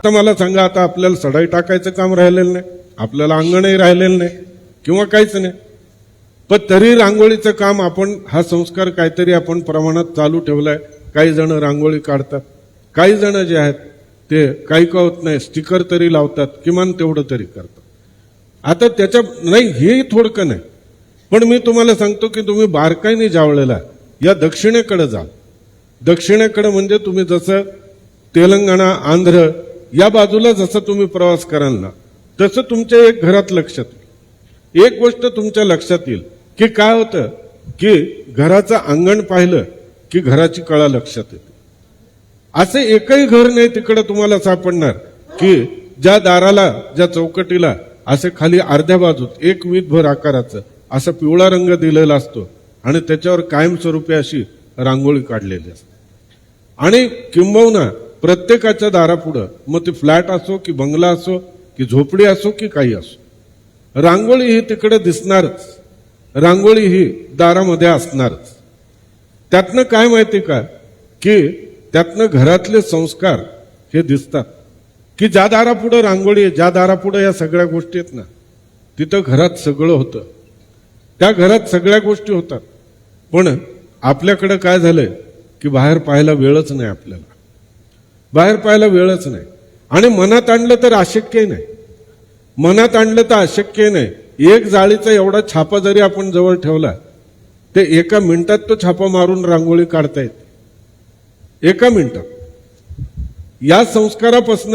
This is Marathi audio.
आता मला सांगा आता आपल्याला सडाई टाकायचं काम राहिलेलं नाही आपल्याला अंगणही राहिलेलं नाही किंवा काहीच नाही. पण तरी रांगोळीचं काम आपण हा संस्कार काहीतरी आपण प्रमाणात चालू ठेवलाय. काही जण रांगोळी काढतात. काही जण जे आहेत ते काही का होत नाही स्टिकर तरी लावतात किमान तेवढं तरी करतात. आता त्याच्या नाही हे थोडकं नाही. पण मी तुम्हाला सांगतो की तुम्ही बारकाईने जावळलेला या दक्षिणेकडे जा दक्षिणेकडे म्हणजे तुम्ही जसं तेलंगणा आंध्र या बाजूला जसं तुम्ही प्रवास कराल ना तसं तुमच्या एक घरात लक्षात येईल. एक गोष्ट तुमच्या लक्षात येईल की काय होतं की घराचं अंगण पाहिलं की घराची कळा लक्षात येते. असं एकही घर नाही तिकडे तुम्हाला सापडणार की ज्या दाराला ज्या चौकटीला असे खाली अर्ध्या बाजूत एक वीतभर आकाराचं असा पिवळा रंग दिलेला असतो आणि त्याच्यावर कायमस्वरूपी अशी रांगोळी काढलेली असते. आणि किंबहुना प्रत्येकाच्या दारापुढं. मग ते फ्लॅट असो की बंगला असो की झोपडी असो की काही असो. रांगोळी ही तिकडे दिसणारच. रांगोळी ही दारामध्ये असणारच. त्यातनं काय माहिती का? की त्यातनं घरातले संस्कार हे दिसतात. की ज्या दारापुढं रांगोळी आहे ज्या दारापुढं या सगळ्या गोष्टी आहेत ना तिथं घरात सगळं होतं. त्या घरात सगळ्या गोष्टी होतात. पण आपल्याकडं काय झालंय? की बाहेर पाहायला वेळच नाही आपल्याला. बाहेर पाहायला वेळच नाही. आणि मनात आणलं तर अशक्यही नाही. मनात आणलं तर अशक्य नाही. एक जाळीचा एवढा छापा जरी आपण जवळ ठेवला ते एका मिनिटात तो छापा मारून रांगोळी काढता येते. एका मिनिटात. या संस्कारापासून